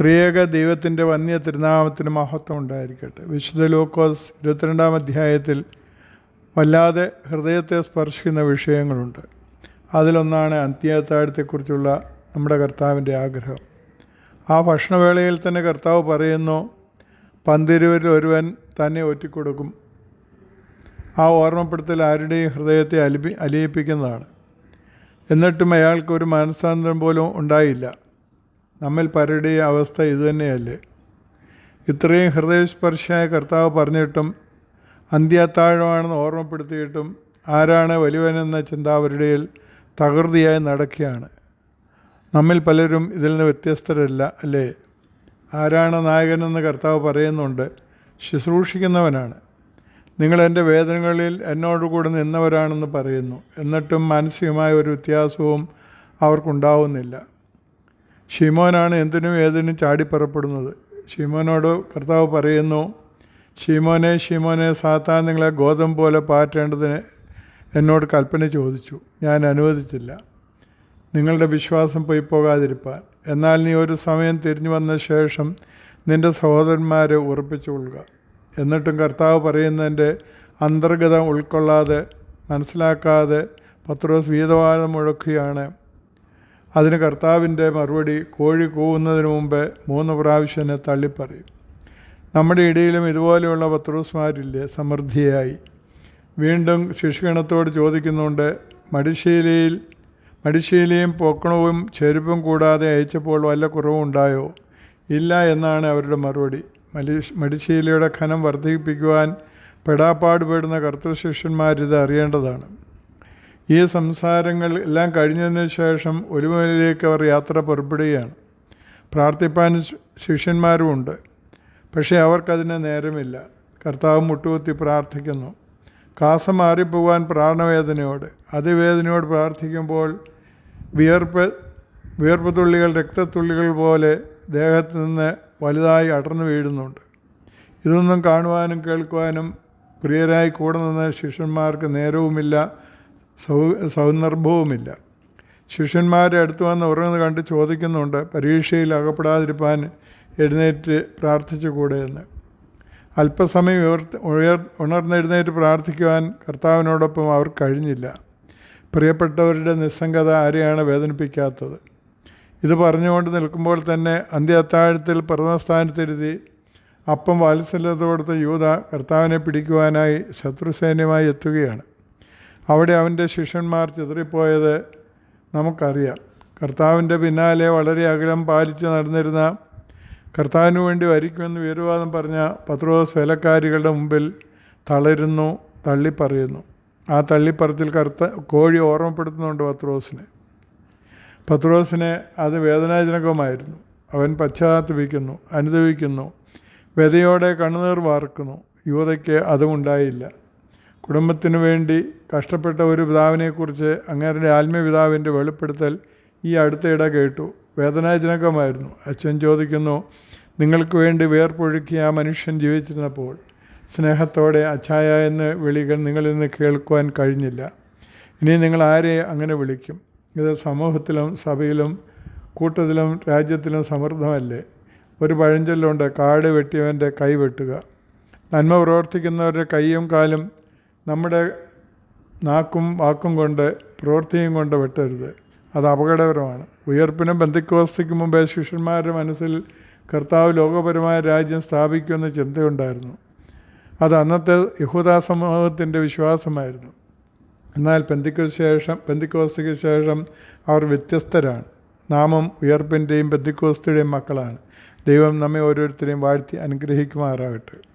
ത്രിയേക ദൈവത്തിന്റെ വന്യ തിരുനാമത്തിന് മഹത്വം ഉണ്ടായിരിക്കട്ടെ. വിശുദ്ധ ലൂക്കോസ് ഇരുപത്തിരണ്ടാം അധ്യായത്തിൽ വല്ലാതെ ഹൃദയത്തെ സ്പർശിക്കുന്ന വിഷയങ്ങളുണ്ട്. അതിലൊന്നാണ് അന്ത്യത്താഴത്തെക്കുറിച്ചുള്ള നമ്മുടെ കർത്താവിന്റെ ആഗ്രഹം. ആ ഭക്ഷണവേളയിൽ തന്നെ കർത്താവ് പറയുന്നു പന്തിരുവരിൽ ഒരുവൻ തന്നെ ഒറ്റിക്കൊടുക്കും. ആ ഓർമ്മപ്പെടുത്തൽ ആരുടെയും ഹൃദയത്തെ അലിപി അലിയിപ്പിക്കുന്നതാണ്. എന്നിട്ടും അയാൾക്ക് ഒരു മനസ്സാന്തരം പോലും ഉണ്ടായില്ല. നമ്മിൽ പലരുടെയും അവസ്ഥ ഇതുതന്നെയല്ലേ ഇത്രയും ഹൃദയസ്പർശിയായ കർത്താവ് പറഞ്ഞിട്ടും അന്ത്യത്താഴമാണെന്ന് ഓർമ്മപ്പെടുത്തിയിട്ടും ആരാണ് വലിയവനെന്ന ചിന്ത അവരുടെ തകൃതിയായി നടക്കുകയാണ്. നമ്മിൽ പലരും ഇതിൽ നിന്ന് വ്യത്യസ്തരല്ല അല്ലേ? ആരാണ് നായകനെന്ന് കർത്താവ് പറയുന്നുണ്ട് ശുശ്രൂഷിക്കുന്നവനാണ്. നിങ്ങൾ എന്റെ വേദനകളിൽ എന്നോട് കൂടെ നിന്നവരാണെന്ന് പറയുന്നു. എന്നിട്ടും മാനസികമായ ഒരു വ്യത്യാസവും അവർക്കുണ്ടാവുന്നില്ല. ഷീമോനാണ് എന്തിനും ഏതിനും ചാടിപ്പുറപ്പെടുന്നത്. ഷീമോനോട് കർത്താവ് പറയുന്നു ഷീമോനെ ഷീമോനെ സാത്താൻ നിങ്ങളെ ഗോതമ്പ് പോലെ പാറ്റേണ്ടതിന് എന്നോട് കൽപ്പന ചോദിച്ചു. ഞാൻ അനുവദിച്ചില്ല. നിങ്ങളുടെ വിശ്വാസം പോയി പോകാതിരിപ്പാൻ. എന്നാൽ നീ ഒരു സമയം തിരിഞ്ഞു വന്ന ശേഷം നിന്റെ സഹോദരന്മാരെ ഉറപ്പിച്ചുകൊള്ളുക. എന്നിട്ടും കർത്താവ് പറയുന്നതിന്റെ അന്തർഗതം ഉൾക്കൊള്ളാതെ മനസ്സിലാക്കാതെ പത്രോസ് വീതവാദം മുഴക്കുകയാണ്. അതിന് കർത്താവിന്റെ മറുപടി കോഴി കൂവുന്നതിന് മുമ്പ് മൂന്ന് പ്രാവശ്യം എന്നെ തള്ളിപ്പറയും. നമ്മുടെ ഇടയിലും ഇതുപോലെയുള്ള പത്രോസ്മാരില്ലേ സമൃദ്ധിയായി. വീണ്ടും ശിശുഗണത്തോട് ചോദിക്കുന്നുണ്ട് മടിശീലയിൽ മടിശീലയും പൊക്കണവും ചെരുപ്പും കൂടാതെ അയച്ചപ്പോൾ വല്ല കുറവുണ്ടായോ ഇല്ല എന്നാണ് അവരുടെ മറുപടി. മടിശീലയുടെ ഖനം വർദ്ധിപ്പിക്കുവാൻ പെടാപ്പാടുപെടുന്ന കർത്തൃശിഷ്യന്മാരിത് അറിയേണ്ടതാണ്. ഈ സംസാരങ്ങൾ എല്ലാം കഴിഞ്ഞതിന് ശേഷം ഒരുമയിലേക്ക് അവർ യാത്ര പുറപ്പെടുകയാണ്. പ്രാർത്ഥിപ്പാൻ ശിഷ്യന്മാരുമുണ്ട് പക്ഷേ അവർക്കതിന് നേരമില്ല. കർത്താവ് മുട്ടുകുത്തി പ്രാർത്ഥിക്കുന്നു. കാസ മാറിപ്പോകാൻ പ്രാണവേദനയോട്. അതിവേദനയോട് പ്രാർത്ഥിക്കുമ്പോൾ വിയർപ്പ് വിയർപ്പ് തുള്ളികൾ രക്തത്തുള്ളികൾ പോലെ ദേഹത്തു നിന്ന് വലുതായി അടർന്നു വീഴുന്നുണ്ട്. ഇതൊന്നും കാണുവാനും കേൾക്കുവാനും പ്രിയരായി കൂടെ നിന്ന ശിഷ്യന്മാർക്ക് നേരവുമില്ല. സൗ സൗന്ദർഭവുമില്ല. ശിഷ്യന്മാരെ അടുത്ത് വന്ന് ഉറങ്ങുന്നത് കണ്ട് ചോദിക്കുന്നുണ്ട് പരീക്ഷയിൽ അകപ്പെടാതിരിപ്പാൻ എഴുന്നേറ്റ് പ്രാർത്ഥിച്ചു കൂടെ എന്ന് അല്പസമയം ഉയർത്ത് ഉയർ ഉണർന്നെഴുന്നേറ്റ് പ്രാർത്ഥിക്കുവാൻ കർത്താവിനോടൊപ്പം അവർ കഴിഞ്ഞില്ല. പ്രിയപ്പെട്ടവരുടെ നിസ്സംഗത ആരെയാണ് വേദനിപ്പിക്കാത്തത്? ഇത് പറഞ്ഞുകൊണ്ട് നിൽക്കുമ്പോൾ തന്നെ അന്ത്യ അത്താഴത്തിൽ പ്രഥമസ്ഥാനത്തിരുതി അപ്പം വാത്സല്യത്തോടുത്ത യൂത കർത്താവിനെ പിടിക്കുവാനായി ശത്രുസൈന്യമായി എത്തുകയാണ്. അവിടെ അവന്റെ ശിഷ്യന്മാർ ചിതറിപ്പോയത് നമുക്കറിയാം. കർത്താവിന്റെ പിന്നാലെ വളരെ അകലം പാലിച്ച് നടന്നിരുന്ന കർത്താവിന് വേണ്ടി വരിക്കുമെന്ന് വീരവാദം പറഞ്ഞ പത്രോസ് വേലക്കാരികളുടെ മുമ്പിൽ തളരുന്നു തള്ളിപ്പറയുന്നു. ആ തള്ളിപ്പറത്തിൽ കറുത്ത കോഴി ഓർമ്മപ്പെടുത്തുന്നുണ്ട് പത്രോസിനെ. പത്രോസിനെ അത് വേദനാജനകമായിരുന്നു. അവൻ പശ്ചാത്തപിക്കുന്നു അനുദവിക്കുന്നു വ്യതയോടെ കണ്ണുനീർ വാർക്കുന്നു. യുവതയ്ക്ക് അതും ഉണ്ടായില്ല കുടുംബത്തിനു വേണ്ടി കഷ്ടപ്പെട്ട ഒരു പിതാവിനെക്കുറിച്ച് അങ്ങേരുടെ ആത്മീയപിതാവിന്റെ വെളിപ്പെടുത്തൽ ഈ അടുത്തയിടെ കേട്ടു. വേദനാജനകമായിരുന്നു. അച്ഛൻ ചോദിക്കുന്നു നിങ്ങൾക്ക് വേണ്ടി വേർപ്പൊഴുക്കിയ ആ മനുഷ്യൻ ജീവിച്ചിരുന്നപ്പോൾ സ്നേഹത്തോടെ അച്ഛായ എന്ന് വിളികൾ നിങ്ങളിൽ നിന്ന് കേൾക്കുവാൻ കഴിഞ്ഞില്ല. ഇനി നിങ്ങൾ ആരെ അങ്ങനെ വിളിക്കും? ഇത് സമൂഹത്തിലും സഭയിലും കൂട്ടത്തിലും രാജ്യത്തിലും സമൃദ്ധമല്ലേ? ഒരു പഴഞ്ചൊല്ലുണ്ട് കാട് വെട്ടിയവന്റെ കൈ വെട്ടുക. നന്മ പ്രവർത്തിക്കുന്നവരുടെ കൈയും കാലും നമ്മുടെ നാക്കും വാക്കും കൊണ്ട് പ്രവൃത്തിയും കൊണ്ട് വെട്ടരുത്. അത് അപകടകരമാണ്. ഉയർപ്പിനും ബന്ധുക്കോസ്തിക്ക് മുമ്പേ ശിഷ്യന്മാരുടെ മനസ്സിൽ കർത്താവ് ലോകപരമായ രാജ്യം സ്ഥാപിക്കുമെന്ന ചിന്തയുണ്ടായിരുന്നു. അത് അന്നത്തെ യഹൂദാ സമൂഹത്തിന്റെ വിശ്വാസമായിരുന്നു. എന്നാൽ പെന്തിക്കോസ് ശേഷം പെന്തിക്കോസ്തിക്ക് ശേഷം അവർ വ്യത്യസ്തരാണ്. നാമം ഉയർപ്പിന്റെയും പെന്തിക്കോസ്തിയുടെയും മക്കളാണ്. ദൈവം നമ്മെ ഓരോരുത്തരെയും വാഴ്ത്തി അനുഗ്രഹിക്കുമാറാകട്ടെ.